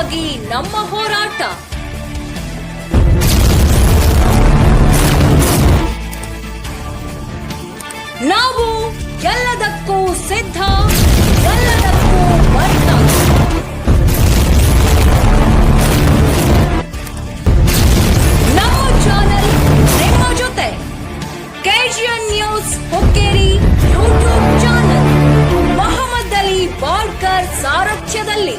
ನ್ಯಾಯಕ್ಕಾಗಿ ನಮ್ಮ ಹೋರಾಟ. ನಾವು ಎಲ್ಲದಕ್ಕೂ ಸಿದ್ಧ, ಎಲ್ಲದಕ್ಕೂ ಬದ್ಧ. ನಮ್ಮ ಚಾನೆಲ್ ನಿಮ್ಮ ಜೊತೆ KGN news Hukkeri YouTube channel Mohammed Ali Balkar ಸಾರಥ್ಯದಲ್ಲಿ.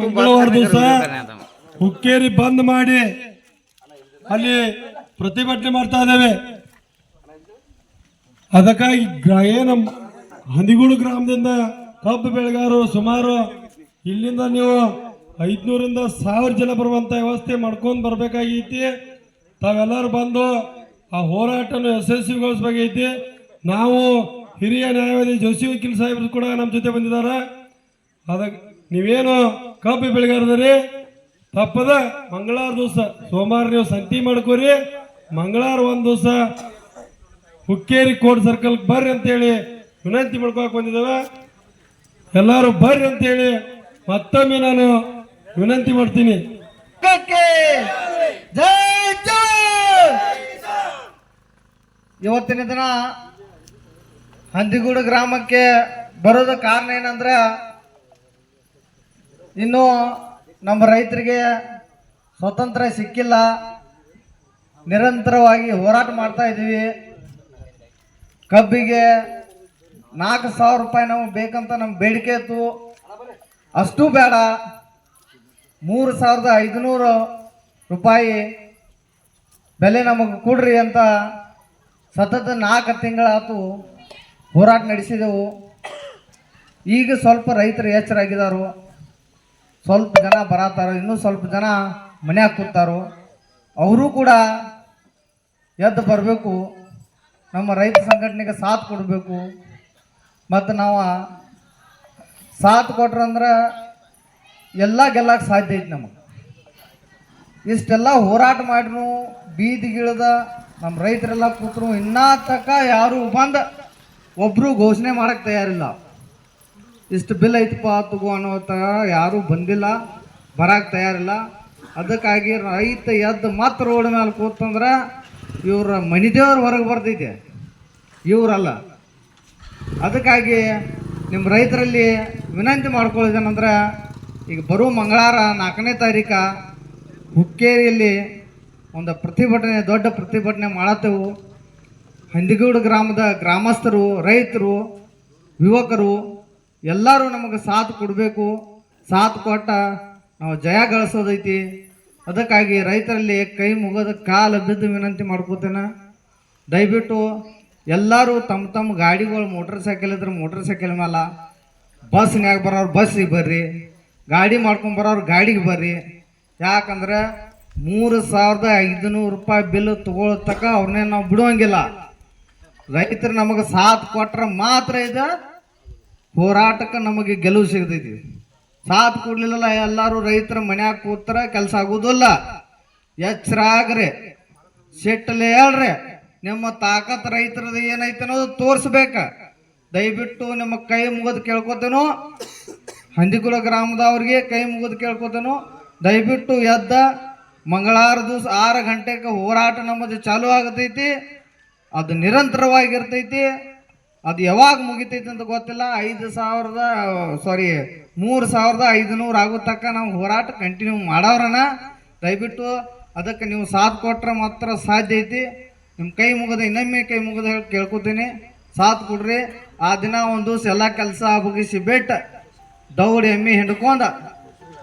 ಮಂಗಳವಾರ ದಿವಸ ಹುಕ್ಕೇರಿ ಬಂದ್ ಮಾಡಿ ಅಲ್ಲಿ ಪ್ರತಿಭಟನೆ ಮಾಡ್ತಾ ಇದ್ದೇವೆ. ಅದಕ್ಕಾಗಿ ಏನ ಹಂದಿಗೂಡು ಗ್ರಾಮದಿಂದ ಕಬ್ಬು ಬೆಳೆಗಾರರು ಸುಮಾರು ಇಲ್ಲಿಂದ ನೀವು ಐದ್ನೂರಿಂದ ಸಾವಿರ ಜನ ಬರುವಂತ ವ್ಯವಸ್ಥೆ ಮಾಡ್ಕೊಂಡು ಬರ್ಬೇಕಾಗೈತಿ ತಾವೆಲ್ಲರೂ ಬಂದು ಆ ಹೋರಾಟನ ಯಶಸ್ವಿಗೊಳಿಸ್ಬೇಕಾಗೈತಿ ನಾವು ಹಿರಿಯ ನ್ಯಾಯವಾದಿ ಜೋಶಿ ವಕೀಲ್ ಸಾಹೇಬರು ಕೂಡ ನಮ್ಮ ಜೊತೆ ಬಂದಿದ್ದಾರೆ. ಅದಕ್ಕೆ ನೀವೇನು ಕಾಪಿ ಬೆಳೆಗಾರದ್ರಿ ತಪ್ಪದ ಮಂಗಳವಾರ ದಿವಸ, ಸೋಮವಾರ ನೀವು ಸಂತಿ ಮಾಡ್ಕೋರಿ. ಮಂಗಳವಾರ ಒಂದು ದಿವಸ ಹುಕ್ಕೇರಿ ಕೋರ್ಟ್ ಸರ್ಕಲ್ ಬರ್ರಿ ಅಂತೇಳಿ ವಿನಂತಿ ಮಾಡ್ಕೊಳಕ್ ಬಂದಿದ್ದೇವೆ. ಎಲ್ಲರೂ ಬರ್ರಿ ಅಂತೇಳಿ ಮತ್ತೊಮ್ಮೆ ನಾನು ವಿನಂತಿ ಮಾಡ್ತೀನಿ. ಇವತ್ತಿನ ದಿನ ಹಂದಿಗೂಡು ಗ್ರಾಮಕ್ಕೆ ಬರೋದ ಕಾರಣ ಏನಂದ್ರೆ, ಇನ್ನು ನಮ್ಮ ರೈತರಿಗೆ ಸ್ವತಂತ್ರ ಸಿಕ್ಕಿಲ್ಲ. ನಿರಂತರವಾಗಿ ಹೋರಾಟ ಮಾಡ್ತಾ ಇದ್ದೀವಿ. ಕಬ್ಬಿಗೆ ನಾಲ್ಕು ಸಾವಿರ ರೂಪಾಯಿ ನಾವು ಬೇಕಂತ ನಮ್ಮ ಬೇಡಿಕೆ ಇತ್ತು. ಅಷ್ಟು ಬೇಡ. ಮೂರು ಸಾವಿರದ ಐದುನೂರು ರೂಪಾಯಿ ಬೆಲೆ ನಮಗೆ ಕೊಡ್ರಿ ಅಂತ ಸತತ ನಾಲ್ಕು ತಿಂಗಳಾತು ಹೋರಾಟ ನಡೆಸಿದೆವು. ಈಗ ಸ್ವಲ್ಪ ರೈತರು ಎಚ್ಚರಾಗಿದ್ದಾರು ಸ್ವಲ್ಪ ಜನ ಬರತ್ತಾರ, ಇನ್ನೂ ಸ್ವಲ್ಪ ಜನ ಮನ್ಯಾಗ ಕೂತಾರೋ, ಅವರು ಕೂಡ ಎದ್ದು ಬರಬೇಕು. ನಮ್ಮ ರೈತ ಸಂಘಟನೆಗೆ ಸಾಥ್ ಕೊಡಬೇಕು. ಮತ್ತು ನಾವು ಸಾಥ್ ಕೊಟ್ರಂದ್ರೆ ಎಲ್ಲ ಗೆಲ್ಲಕ್ಕೆ ಸಾಧ್ಯ ಐತಿ ನಮಗೆ. ಇಷ್ಟೆಲ್ಲ ಹೋರಾಟ ಮಾಡ್ರು ಬೀದಿಗಿಳಿದ ನಮ್ಮ ರೈತರೆಲ್ಲ ಕೂತರು ಇನ್ನೂ ತಕ್ಕ ಯಾರು ಬಂದ ಒಬ್ಬರು ಘೋಷಣೆ ಮಾಡಕ್ಕೆ ತಯಾರಿಲ್ಲ. ಇಷ್ಟು ಬಿಲ್ ಐತಪ್ಪ ತಗೋ ಅನ್ನೋ ಥರ ಯಾರೂ ಬಂದಿಲ್ಲ ಬರಕ್ಕೆ ತಯಾರಿಲ್ಲ. ಅದಕ್ಕಾಗಿ ರೈತ ಎದ್ದು ಮತ್ತೆ ರೋಡ್ ಮೇಲೆ ಕೂತಂದ್ರೆ ಇವ್ರ ಮನಿದೇವ್ರ ಹೊರಗೆ ಬರ್ತೈತೆ ಇವರಲ್ಲ. ಅದಕ್ಕಾಗಿ ನಿಮ್ಮ ರೈತರಲ್ಲಿ ವಿನಂತಿ ಮಾಡ್ಕೊಳ್ಳೋದೇನಂದ್ರೆ ಈಗ ಬರೋ ಮಂಗಳವಾರ ನಾಲ್ಕನೇ ತಾರೀಕ ಹುಕ್ಕೇರಿಯಲ್ಲಿ ಒಂದು ಪ್ರತಿಭಟನೆ, ದೊಡ್ಡ ಪ್ರತಿಭಟನೆ ಮಾಡತ್ತೇವು. ಹಂದಿಗೂಡು ಗ್ರಾಮದ ಗ್ರಾಮಸ್ಥರು, ರೈತರು, ಯುವಕರು, ಎಲ್ಲರೂ ನಮಗೆ ಸಾಥ್ ಕೊಡಬೇಕು. ಸಾಥ್ ಕೊಟ್ಟ ನಾವು ಜಯ ಗಳಿಸೋದೈತಿ. ಅದಕ್ಕಾಗಿ ರೈತರಲ್ಲಿ ಕೈ ಮುಗಿದ ಕಾಲ ಬಿದ್ದು ವಿನಂತಿ ಮಾಡ್ಕೋತೇನೆ. ದಯವಿಟ್ಟು ಎಲ್ಲರೂ ತಮ್ಮ ತಮ್ಮ ಗಾಡಿಗಳು, ಮೋಟ್ರ್ ಸೈಕಲ್ ಇದ್ರೆ ಮೋಟ್ರ್ ಸೈಕಲ್ ಮೇಲೆ ಬಸ್ನ್ಯಾಗ ಬರೋರು ಬಸ್ಸಿಗೆ ಬರ್ರಿ. ಗಾಡಿ ಮಾಡ್ಕೊಂಡು ಬರೋರು ಗಾಡಿಗೆ ಬರ್ರಿ. ಯಾಕಂದ್ರೆ ಮೂರು ಸಾವಿರದ ಐದುನೂರು ರೂಪಾಯಿ ಬಿಲ್ ತಗೊಳ್ತಕ್ಕ ತಕ ಅವ್ರನ್ನೇ ನಾವು ಬಿಡುವಂಗಿಲ್ಲ. ರೈತರು ನಮಗೆ ಸಾಥ್ ಕೊಟ್ರೆ ಮಾತ್ರ ಇದು ಹೋರಾಟಕ್ಕೆ ನಮಗೆ ಗೆಲುವು ಸಿಗ್ತೈತಿ. ಸಾಥ್ ಕೊಡ್ಲಿಲ್ಲ ಎಲ್ಲರೂ ರೈತರ ಮನ್ಯಾಗ ಕೂತರ ಕೆಲಸ ಆಗೋದಿಲ್ಲ. ಎಚ್ಚರಾಗ್ರಿ ಸಿಟ್ಟಲ್ಲಿ ಹೇಳ್ರಿ, ನಿಮ್ಮ ತಾಕತ್ ರೈತರದ ಏನೈತೆ ಅನ್ನೋದು ತೋರಿಸ್ಬೇಕು. ದಯವಿಟ್ಟು ನಿಮ್ಮ ಕೈ ಮುಗಿದು ಕೇಳ್ಕೊತೇನೋ. ಹಂದಿಕುಲ ಗ್ರಾಮದವ್ರಿಗೆ ಕೈ ಮುಗಿದು ಕೇಳ್ಕೊತೇನೋ. ದಯವಿಟ್ಟು ಎದ್ದ ಮಂಗಳವಾರ ದಿವಸ ಆರು ಗಂಟೆಗೆ ಹೋರಾಟ ನಮ್ಮದು ಚಾಲು ಆಗತೈತಿ. ಅದು ನಿರಂತರವಾಗಿರ್ತೈತಿ. ಅದು ಯಾವಾಗ ಮುಗಿತೈತಿ ಅಂತ ಗೊತ್ತಿಲ್ಲ. ಐದು ಸಾವಿರದ ಸಾರಿ ಮೂರು ಸಾವಿರದ ಐದುನೂರು ಆಗೋ ತಕ್ಕ ನಾವು ಹೋರಾಟ ಕಂಟಿನ್ಯೂ ಮಾಡೋರನ. ದಯವಿಟ್ಟು ಅದಕ್ಕೆ ನೀವು ಸಾಥ್ ಕೊಟ್ರೆ ಮಾತ್ರ ಸಾಧ್ಯ ಐತಿ. ನಿಮ್ಮ ಕೈ ಮುಗಿದ, ಇನ್ನೊಮ್ಮೆ ಕೈ ಮುಗಿದ ಹೇಳಿ ಕೇಳ್ಕೊತೀನಿ. ಸಾಥ್ ಕೊಡ್ರಿ. ಆ ದಿನ ಒಂದು ದಿವಸ ಎಲ್ಲ ಕೆಲಸ ಮುಗಿಸಿ ಬಿಟ್ಟು ದೌಡಿ ಎಮ್ಮೆ ಹಿಂಡ್ಕೊಂಡು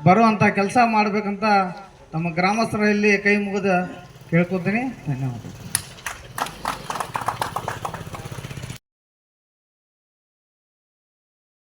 ಬರುವಂಥ ಕೆಲಸ ಮಾಡ್ಬೇಕಂತ ನಮ್ಮ ಗ್ರಾಮಸ್ಥರಲ್ಲಿ ಕೈ ಮುಗಿದ ಕೇಳ್ಕೊತೀನಿ. ಧನ್ಯವಾದ